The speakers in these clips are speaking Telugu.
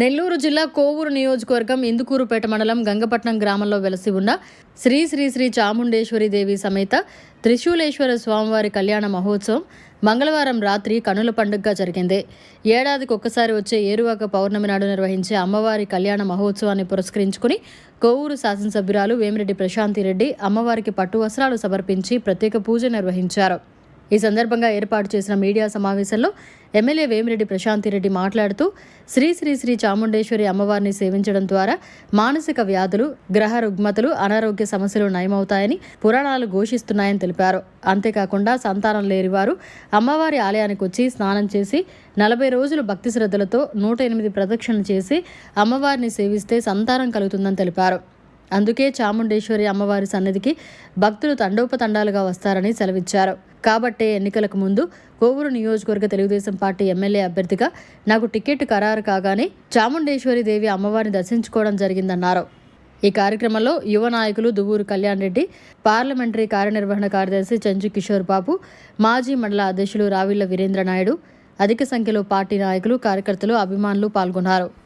నెల్లూరు జిల్లా కోవూరు నియోజకవర్గం ఇందుకూరుపేట మండలం గంగపట్నం గ్రామంలో వెలసి ఉన్న శ్రీ శ్రీ శ్రీ చాముండేశ్వరి దేవి సమేత త్రిశూలేశ్వర స్వామివారి కళ్యాణ మహోత్సవం మంగళవారం రాత్రి కనుల పండుగగా జరిగింది. ఏడాదికి ఒక్కసారి వచ్చే ఏరువాక పౌర్ణమి నాడు నిర్వహించే అమ్మవారి కళ్యాణ మహోత్సవాన్ని పురస్కరించుకుని కోవూరు శాసనసభ్యురాలు వేమిరెడ్డి ప్రశాంతిరెడ్డి అమ్మవారికి పట్టు వస్త్రాలు సమర్పించి ప్రత్యేక పూజ నిర్వహించారు. ఈ సందర్భంగా ఏర్పాటు చేసిన మీడియా సమావేశంలో ఎమ్మెల్యే వేమిరెడ్డి ప్రశాంతిరెడ్డి మాట్లాడుతూ శ్రీ శ్రీ శ్రీ చాముండేశ్వరి అమ్మవారిని సేవించడం ద్వారా మానసిక వ్యాధులు గ్రహ రుగ్మతలు అనారోగ్య సమస్యలు నయమవుతాయని పురాణాలు ఘోషిస్తున్నాయని తెలిపారు. అంతేకాకుండా సంతానం లేని వారు అమ్మవారి ఆలయానికి వచ్చి స్నానం చేసి నలభై రోజులు భక్తి శ్రద్ధలతో నూట ఎనిమిది ప్రదక్షిణలు చేసి అమ్మవారిని సేవిస్తే సంతానం కలుగుతుందని తెలిపారు. అందుకే చాముండేశ్వరి అమ్మవారి సన్నిధికి భక్తులు తండోపతండాలుగా వస్తారని సెలవిచ్చారు. కాబట్టే ఎన్నికలకు ముందు కోవూరు నియోజకవర్గ తెలుగుదేశం పార్టీ ఎమ్మెల్యే అభ్యర్థిగా నాకు టికెట్ ఖరారు కాగానే చాముండేశ్వరి దేవి అమ్మవారిని దర్శించుకోవడం జరిగిందన్నారు. ఈ కార్యక్రమంలో యువ నాయకులు దువ్వూరు కళ్యాణ్ రెడ్డి పార్లమెంటరీ కార్యనిర్వహణ కార్యదర్శి చంచు కిషోర్ బాబు మాజీ మండల అధ్యక్షులు రావిళ్ళ వీరేంద్ర నాయుడు అధిక సంఖ్యలో పార్టీ నాయకులు కార్యకర్తలు అభిమానులు పాల్గొన్నారు.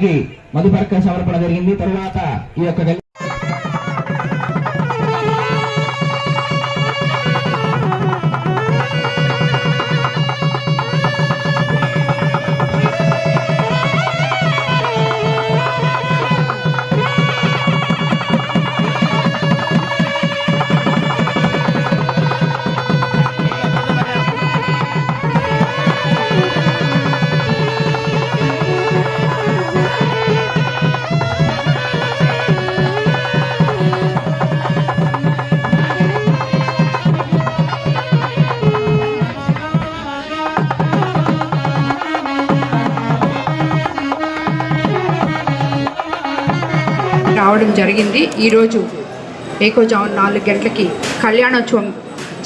స్వామివారికి మధుపర్క సమర్పణ జరిగింది. తరువాత ఈ యొక్క రావడం జరిగింది. ఈరోజు ఏకోజావం నాలుగు గంటలకి కళ్యాణోత్సవం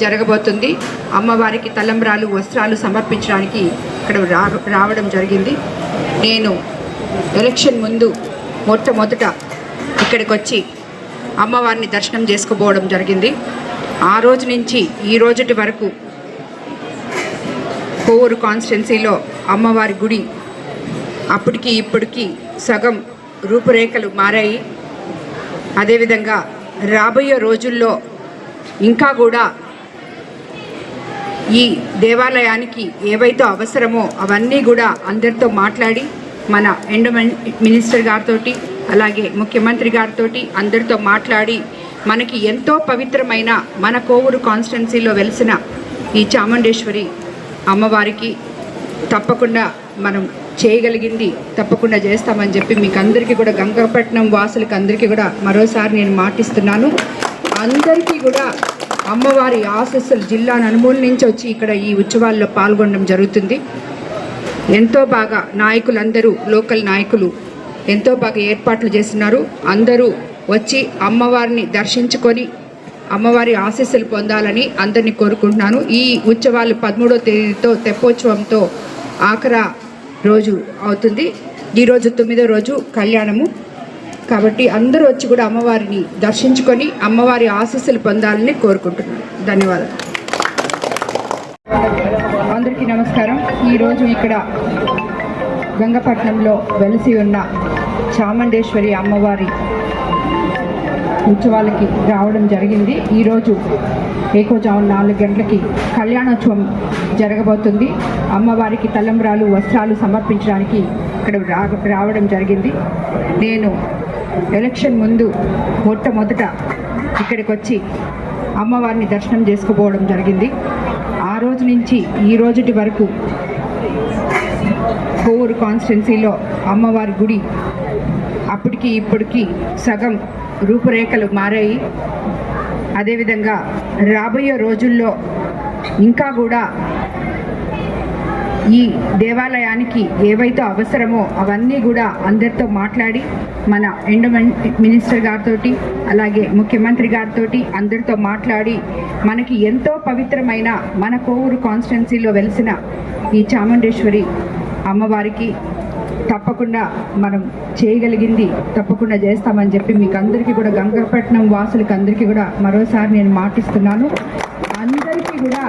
జరగబోతుంది. అమ్మవారికి తలంబ్రాలు వస్త్రాలు సమర్పించడానికి ఇక్కడ రా రావడం జరిగింది. నేను ఎలక్షన్ ముందు మొట్టమొదట ఇక్కడికి వచ్చి అమ్మవారిని దర్శనం చేసుకోబోవడం జరిగింది. ఆ రోజు నుంచి ఈ రోజుటి వరకు కోవూరు కాన్స్టిట్యున్సీలో అమ్మవారి గుడి అప్పటికి ఇప్పటికీ సగం రూపురేఖలు మారాయి. అదేవిధంగా రాబోయే రోజుల్లో ఇంకా కూడా ఈ దేవాలయానికి ఏవైతే అవసరమో అవన్నీ కూడా అందరితో మాట్లాడి మన ఎండ మినిస్టర్ గారితో అలాగే ముఖ్యమంత్రి గారితో అందరితో మాట్లాడి మనకి ఎంతో పవిత్రమైన మన కోవూరు కాన్స్టిట్యున్సీలో వెలిసిన ఈ చాముండేశ్వరి అమ్మవారికి తప్పకుండా మనం చేయగలిగింది. తప్పకుండా చేస్తామని చెప్పి మీకు అందరికీ కూడా గంగపట్నం వాసులకు అందరికీ కూడా మరోసారి నేను మాటిస్తున్నాను. అందరికీ కూడా అమ్మవారి ఆశస్సులు జిల్లా నలుమూల నుంచి వచ్చి ఇక్కడ ఈ ఉత్సవాల్లో పాల్గొనడం జరుగుతుంది. ఎంతో బాగా నాయకులందరూ లోకల్ నాయకులు ఎంతో బాగా ఏర్పాట్లు చేస్తున్నారు. అందరూ వచ్చి అమ్మవారిని దర్శించుకొని అమ్మవారి ఆశీస్సులు పొందాలని అందరినీ కోరుకుంటున్నాను. ఈ ఉత్సవాలు పదమూడో తేదీతో తెప్పోత్సవంతో ఆఖరా రోజు అవుతుంది. ఈరోజు తొమ్మిదో రోజు కళ్యాణము. కాబట్టి అందరూ వచ్చి కూడా అమ్మవారిని దర్శించుకొని అమ్మవారి ఆశీస్సులు పొందాలని కోరుకుంటున్నాను. ధన్యవాదాలు. అందరికీ నమస్కారం. ఈరోజు ఇక్కడ గంగపట్నంలో వెలిసి ఉన్న చాముండేశ్వరి అమ్మవారి ఉత్సవాలకి రావడం జరిగింది. ఈరోజు ఏకోజాము నాలుగు గంటలకి కళ్యాణోత్సవం జరగబోతుంది. అమ్మవారికి తలంబ్రాలు వస్త్రాలు సమర్పించడానికి ఇక్కడ రా రావడం జరిగింది. నేను ఎలక్షన్ ముందు మొట్టమొదట ఇక్కడికి వచ్చి అమ్మవారిని దర్శనం చేసుకుపోవడం జరిగింది. ఆ రోజు నుంచి ఈ రోజుటి వరకు కోవూరు కాన్స్టిట్యున్సీలో అమ్మవారి గుడి అప్పటికి ఇప్పటికి సగం రూపురేఖలు మారాయి. అదేవిధంగా రాబోయే రోజుల్లో ఇంకా కూడా ఈ దేవాలయానికి ఏవైతే అవసరమో అవన్నీ కూడా అందరితో మాట్లాడి మన ఎండోమెంట్ మినిస్టర్ గారితో అలాగే ముఖ్యమంత్రి గారితో అందరితో మాట్లాడి మనకి ఎంతో పవిత్రమైన మన కోవూరు కాన్స్టిట్యున్సీలో వెలిసిన ఈ చాముండేశ్వరి అమ్మవారికి తప్పకుండా మనం చేయగలిగింది తప్పకుండా చేస్తామని చెప్పి మీకు అందరికీ కూడా గంగపట్నం వాసులకి అందరికీ కూడా మరోసారి నేను మాటిస్తున్నాను. అందరికీ కూడా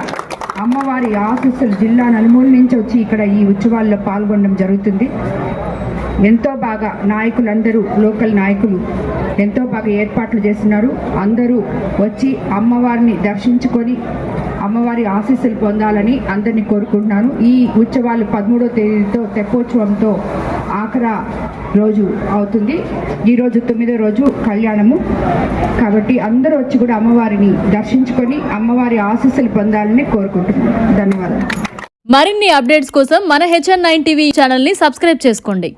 అమ్మవారి ఆశీస్సులు జిల్లా నలుమూల నుంచి వచ్చి ఇక్కడ ఈ ఉత్సవాల్లో పాల్గొనడం జరుగుతుంది. ఎంతో బాగా నాయకులందరూ లోకల్ నాయకులు ఎంతో బాగా ఏర్పాట్లు చేస్తున్నారు. అందరూ వచ్చి అమ్మవారిని దర్శించుకొని అమ్మవారి ఆశీస్సులు పొందాలని అందరినీ కోరుకుంటున్నాను. ఈ ఉత్సవాలు పదమూడో తేదీతో తెప్పోత్సవంతో ఆఖరా రోజు అవుతుంది. ఈరోజు తొమ్మిదో రోజు కళ్యాణము. కాబట్టి అందరూ వచ్చి కూడా అమ్మవారిని దర్శించుకొని అమ్మవారి ఆశీస్సులు పొందాలని కోరుకుంటున్నాను ధన్యవాదాలు. మరిన్ని అప్డేట్స్ కోసం మన హెచ్ఎన్ నైన్ టీవీ ఛానల్ని సబ్స్క్రైబ్ చేసుకోండి.